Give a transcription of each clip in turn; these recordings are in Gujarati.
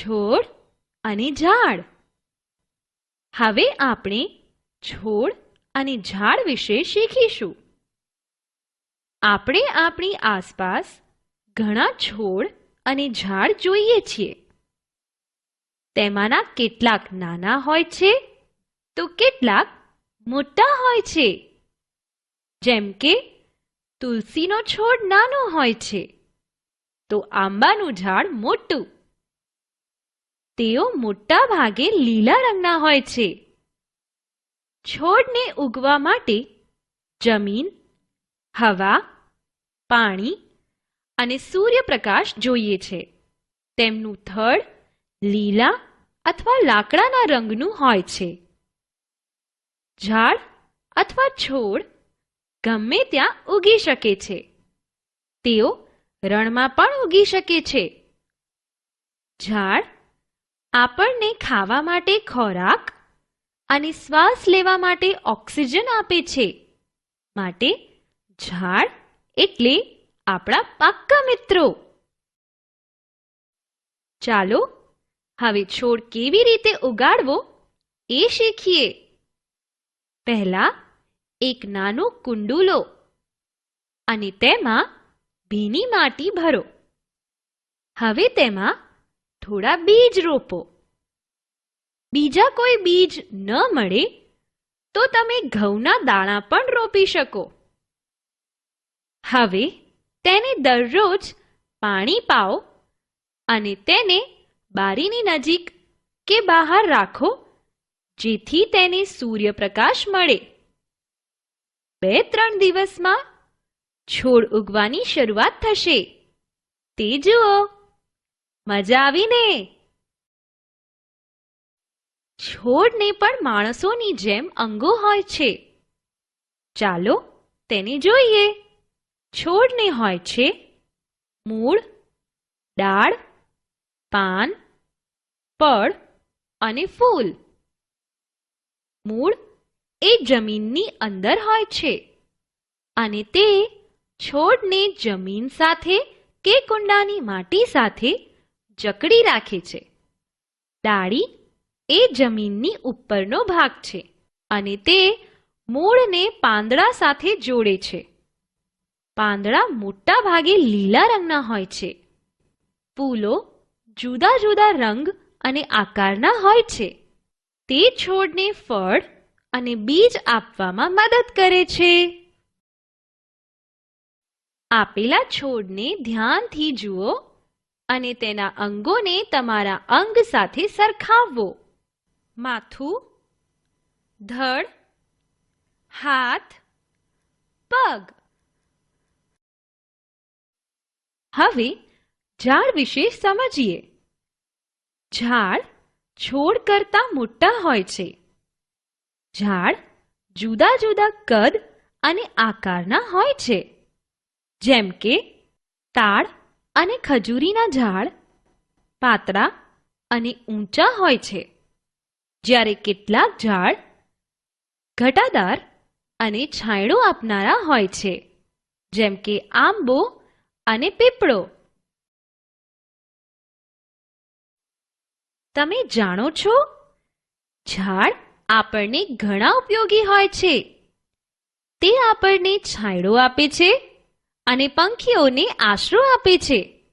છોડ અને ઝાડ. હવે આપણે છોડ અને ઝાડ વિશે શીખીશું. આપણે આપણી આસપાસ ઘણા છોડ અને ઝાડ જોઈએ છીએ. તેમાંના કેટલાક નાના હોય છે તો કેટલાક મોટા હોય છે. જેમ કે તુલસીનો છોડ નાનો હોય છે તો આંબાનું ઝાડ મોટું. તેઓ મોટા ભાગે લીલા રંગના હોય છે. છોડને ઉગવા માટે જમીન, હવા, પાણી અને સૂર્યપ્રકાશ જોઈએ છે. તેમનું થડ લીલા અથવા લાકડાના રંગનું હોય છે. ઝાડ અથવા છોડ ગમે ત્યાં ઉગી શકે છે. તેઓ રણમાં પણ ઉગી શકે છે. ઝાડ આપણને ખાવા માટે ખોરાક અને શ્વાસ લેવા માટે ઓક્સિજન આપે છે. માટે ઝાડ એટલે આપણા પાક્કા મિત્રો. ચાલો હવે છોડ કેવી રીતે ઉગાડવો એ શીખીએ. પહેલા એક નાનું કુંડું લો અને તેમાં ભીની માટી ભરો. હવે તેમાં થોડા બીજ રોપો. બીજા કોઈ બીજ ન મળે, તો તમે ઘઉંના દાણા પણ રોપી શકો. હવે તેને દરરોજ પાણી પાઓ અને તેને બારીની નજીક કે બહાર રાખો, જેથી તેને સૂર્યપ્રકાશ મળે. બે ત્રણ દિવસમાં છોડ ઉગવાની શરૂઆત થશે. તે જુઓ. મજા આવીને. છોડને પણ માણસોની જેમ અંગો હોય છે. ચાલો તેને જોઈએ. છોડને હોય છે મૂળ, ડાળ, પાન પડ અને ફૂલ. મૂળ એ જમીનની અંદર હોય છે અને તે છોડને જમીન સાથે કે કુંડાની માટી સાથે જકડી રાખે છે. ડાળી એ જમીનની ઉપરનો ભાગ છે અને તે મૂળને પાંદડા સાથે જોડે છે. પાંદડા મોટા ભાગે લીલા રંગના હોય છે. ફૂલો જુદા જુદા રંગ અને આકારના હોય છે. તે છોડને ફળ અને બીજ આપવામાં મદદ કરે છે. આપેલા છોડને ધ્યાનથી જુઓ અને તેના અંગોને તમારા અંગ સાથે સરખાવવો. માથું, ધડ, હાથ, પગ. હવે ઝાડ વિશે સમજીએ. ઝાડ છોડ કરતાં મોટા હોય છે. ઝાડ જુદા જુદા કદ અને આકારના હોય છે. જેમ કે, તાડ અને ખજૂરીના ઝાડ પાતળા અને ઊંચા હોય છે. જ્યારે કેટલાક ઝાડ ઘટાદાર અને છાંયડો આપનારા હોય છે, જેમ કે આંબો અને પીપળો. તમે જાણો છો? ઝાડ આપણને ઘણા ઉપયોગી હોય છે. તે આપણને છાંયડો આપે છે અને પંખીઓને આશરો આપે છે.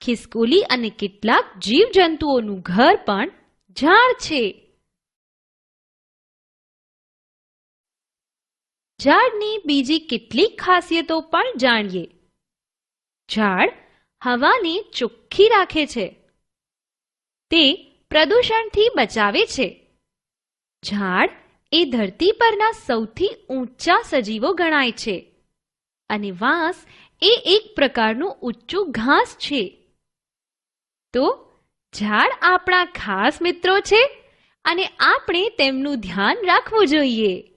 ખિસકોલી અને કેટલાક જીવજંતુઓનું ઘર પણ ઝાડ છે. ઝાડની બીજી કેટલીક ખાસિયતો પણ જાણીએ. ઝાડ હવાને ચોખ્ખી રાખે છે. તે પ્રદૂષણથી બચાવે છે. ઝાડ એ ધરતી પરના સૌથી ઊંચા સજીવો ગણાય છે. અને વાંસ એ એક પ્રકારનું ઊંચું ઘાસ છે. તો ઝાડ આપણા ખાસ મિત્રો છે અને આપણે તેમનું ધ્યાન રાખવું જોઈએ.